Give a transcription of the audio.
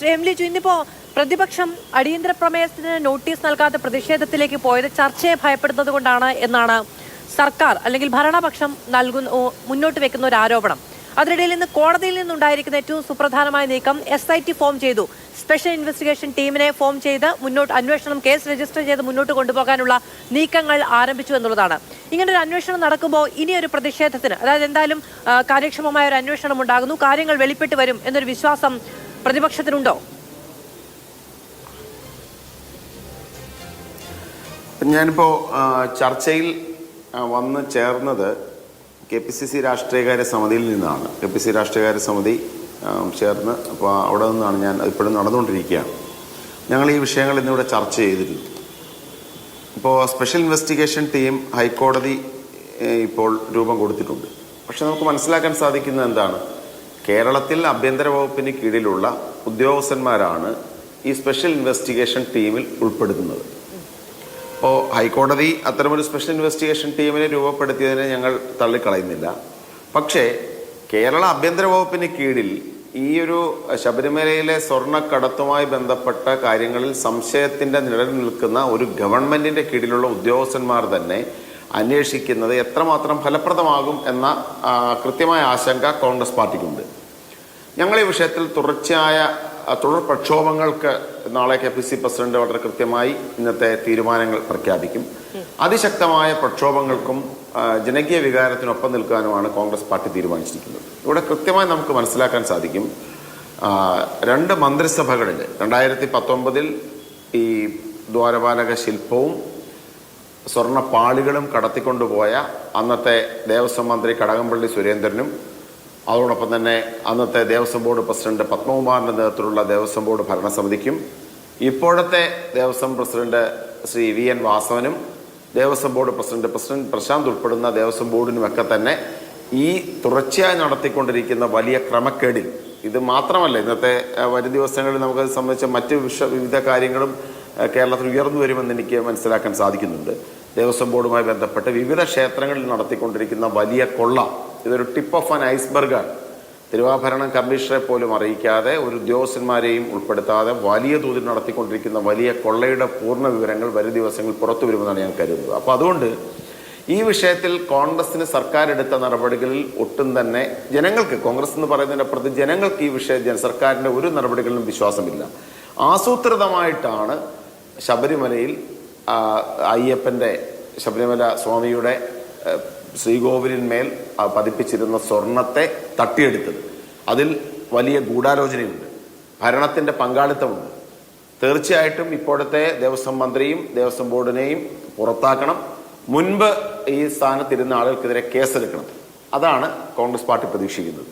Shri M Liju ഇന്നിപ്പോ പ്രതിപക്ഷം അടിയന്തര പ്രമേയത്തിന് നോട്ടീസ് നൽകാതെ പ്രതിഷേധത്തിലേക്ക് പോയത് ചർച്ചയെ ഭയപ്പെടുന്നത് കൊണ്ടാണ് എന്നാണ് സർക്കാർ അല്ലെങ്കിൽ ഭരണപക്ഷം നൽകുന്ന മുന്നോട്ട് വെക്കുന്ന ഒരു ആരോപണം. അതിനിടയിൽ ഇന്ന് കോടതിയിൽ നിന്നുണ്ടായിരിക്കുന്ന ഏറ്റവും സുപ്രധാനമായ നീക്കം എസ് ഐ ടി ഫോം ചെയ്തു. സ്പെഷ്യൽ ഇൻവെസ്റ്റിഗേഷൻ ടീമിനെ ഫോം ചെയ്ത് മുന്നോട്ട് അന്വേഷണം കേസ് രജിസ്റ്റർ ചെയ്ത് മുന്നോട്ട് കൊണ്ടുപോകാനുള്ള നീക്കങ്ങൾ ആരംഭിച്ചു എന്നുള്ളതാണ്. ഇങ്ങനെ ഒരു അന്വേഷണം നടക്കുമ്പോൾ ഇനി ഒരു പ്രതിഷേധത്തിന് അതായത് എന്തായാലും കാര്യക്ഷമമായ ഒരു അന്വേഷണം ഉണ്ടാകുന്നു കാര്യങ്ങൾ വെളിപ്പെട്ട് വരും എന്നൊരു വിശ്വാസം പ്രതിപക്ഷത്തിനുണ്ടോ? ഞാനിപ്പോൾ ചർച്ചയിൽ വന്ന് ചേർന്നത് കെ പി സി സി രാഷ്ട്രീയകാര്യ സമിതിയിൽ നിന്നാണ്. കെ പി സി രാഷ്ട്രീയകാര്യ സമിതി ചേർന്ന് അപ്പോൾ അവിടെ നിന്നാണ് ഞാൻ ഇപ്പോഴും നടന്നുകൊണ്ടിരിക്കുകയാണ്. ഞങ്ങൾ ഈ വിഷയങ്ങൾ ഇന്നിവിടെ ചർച്ച ചെയ്തിരുന്നു. ഇപ്പോൾ സ്പെഷ്യൽ ഇൻവെസ്റ്റിഗേഷൻ ടീം ഹൈക്കോടതി ഇപ്പോൾ രൂപം കൊടുത്തിട്ടുണ്ട്. പക്ഷെ നമുക്ക് മനസ്സിലാക്കാൻ സാധിക്കുന്നത് എന്താണ്? കേരളത്തിൽ ആഭ്യന്തര വകുപ്പിന് കീഴിലുള്ള ഉദ്യോഗസ്ഥന്മാരാണ് ഈ സ്പെഷ്യൽ ഇൻവെസ്റ്റിഗേഷൻ ടീമിൽ ഉൾപ്പെടുത്തുന്നത് അപ്പോൾ ഹൈക്കോടതി അത്തരമൊരു സ്പെഷ്യൽ ഇൻവെസ്റ്റിഗേഷൻ ടീമിനെ രൂപപ്പെടുത്തിയതിനെ ഞങ്ങൾ തള്ളിക്കളയുന്നില്ല. പക്ഷേ കേരള ആഭ്യന്തര വകുപ്പിന് കീഴിൽ ഈ ഒരു ശബരിമലയിലെ സ്വർണക്കടത്തുമായി ബന്ധപ്പെട്ട കാര്യങ്ങളിൽ സംശയത്തിന്റെ നിഴൽ നിൽക്കുന്ന ഒരു ഗവൺമെന്റിന്റെ കീഴിലുള്ള ഉദ്യോഗസ്ഥന്മാർ തന്നെ അന്വേഷിക്കുന്നത് എത്രമാത്രം ഫലപ്രദമാകും എന്ന കൃത്യമായ ആശങ്ക കോൺഗ്രസ് പാർട്ടിക്കുണ്ട്. ഞങ്ങൾ ഈ വിഷയത്തിൽ തുടർച്ചയായ തുടർ പ്രക്ഷോഭങ്ങൾക്ക് നാളെ കെ പി സി പ്രസിഡന്റ് വളരെ കൃത്യമായി ഇന്നത്തെ തീരുമാനങ്ങൾ പ്രഖ്യാപിക്കും. അതിശക്തമായ പ്രക്ഷോഭങ്ങൾക്കും ജനകീയ വികാരത്തിനൊപ്പം നിൽക്കാനുമാണ് കോൺഗ്രസ് പാർട്ടി തീരുമാനിച്ചിരിക്കുന്നത്. ഇവിടെ കൃത്യമായി നമുക്ക് മനസ്സിലാക്കാൻ സാധിക്കും രണ്ട് മന്ത്രിസഭകളിൽ രണ്ടായിരത്തി പത്തൊമ്പതിൽ ഈ ദ്വാരപാലക ശില്പവും സ്വർണപ്പാളികളും കടത്തിക്കൊണ്ടുപോയ അന്നത്തെ ദേവസ്വം മന്ത്രി കടകംപള്ളി സുരേന്ദ്രനും അതോടൊപ്പം തന്നെ അന്നത്തെ ദേവസ്വം ബോർഡ് പ്രസിഡന്റ് പത്മകുമാറിന്റെ നേതൃത്വത്തിലുള്ള ദേവസ്വം ബോർഡ് ഭരണസമിതിക്കും ഇപ്പോഴത്തെ Devaswom president Shri V N വാസവനും Devaswom board president president Prashant ഉൾപ്പെടുന്ന ദേവസ്വം ബോർഡിനുമൊക്കെ തന്നെ ഈ തുടർച്ചയായി നടത്തിക്കൊണ്ടിരിക്കുന്ന വലിയ ക്രമക്കേടിൽ ഇത് മാത്രമല്ല ഇന്നത്തെ വരും ദിവസങ്ങളിൽ നമുക്ക് സംബന്ധിച്ച മറ്റ് വിഷ വിവിധ കാര്യങ്ങളും കേരളത്തിൽ ഉയർന്നു വരുമെന്ന് എനിക്ക് മനസ്സിലാക്കാൻ സാധിക്കുന്നുണ്ട്. ദേവസ്വം ബോർഡുമായി ബന്ധപ്പെട്ട് വിവിധ ക്ഷേത്രങ്ങളിൽ നടത്തിക്കൊണ്ടിരിക്കുന്ന വലിയ കൊള്ള ഇതൊരു ടിപ്പ് ഓഫ് ആൻ ഐസ്ബർഗാണ് തിരുവാഭരണം കമ്മീഷണറെ പോലും അറിയിക്കാതെ ഒരു ഉദ്യോഗസ്ഥന്മാരെയും ഉൾപ്പെടുത്താതെ വലിയ തോതിൽ നടത്തിക്കൊണ്ടിരിക്കുന്ന വലിയ കൊള്ളയുടെ പൂർണ വിവരങ്ങൾ വരും ദിവസങ്ങൾ പുറത്തു വരുമെന്നാണ് ഞാൻ കരുതുന്നത്. അപ്പോൾ അതുകൊണ്ട് ഈ വിഷയത്തിൽ കോൺഗ്രസിന് സർക്കാർ എടുത്ത നടപടികളിൽ ഒട്ടും തന്നെ ജനങ്ങൾക്ക് കോൺഗ്രസ് എന്ന് പറയുന്നതിനപ്പുറത്ത് ജനങ്ങൾക്ക് ഈ വിഷയം സർക്കാരിന്റെ ഒരു നടപടികളിലും വിശ്വാസമില്ല. ആസൂത്രിതമായിട്ടാണ് ശബരിമലയിൽ അയ്യപ്പന്റെ ശബരിമല സ്വാമിയുടെ ശ്രീകോവിലിന്മേൽ പതിപ്പിച്ചിരുന്ന സ്വർണത്തെ തട്ടിയെടുത്തത്. അതിൽ വലിയ ഗൂഢാലോചനയുണ്ട്. ഭരണത്തിന്റെ പങ്കാളിത്തമുണ്ട്. തീർച്ചയായിട്ടും ഇപ്പോഴത്തെ ദേവസ്വം മന്ത്രിയും ദേവസ്വം ബോർഡിനെയും പുറത്താക്കണം. മുൻപ് ഈ സ്ഥാനത്തിരുന്ന ആളുകൾക്കെതിരെ കേസെടുക്കണം. അതാണ് കോൺഗ്രസ് പാർട്ടി പ്രതീക്ഷിക്കുന്നത്.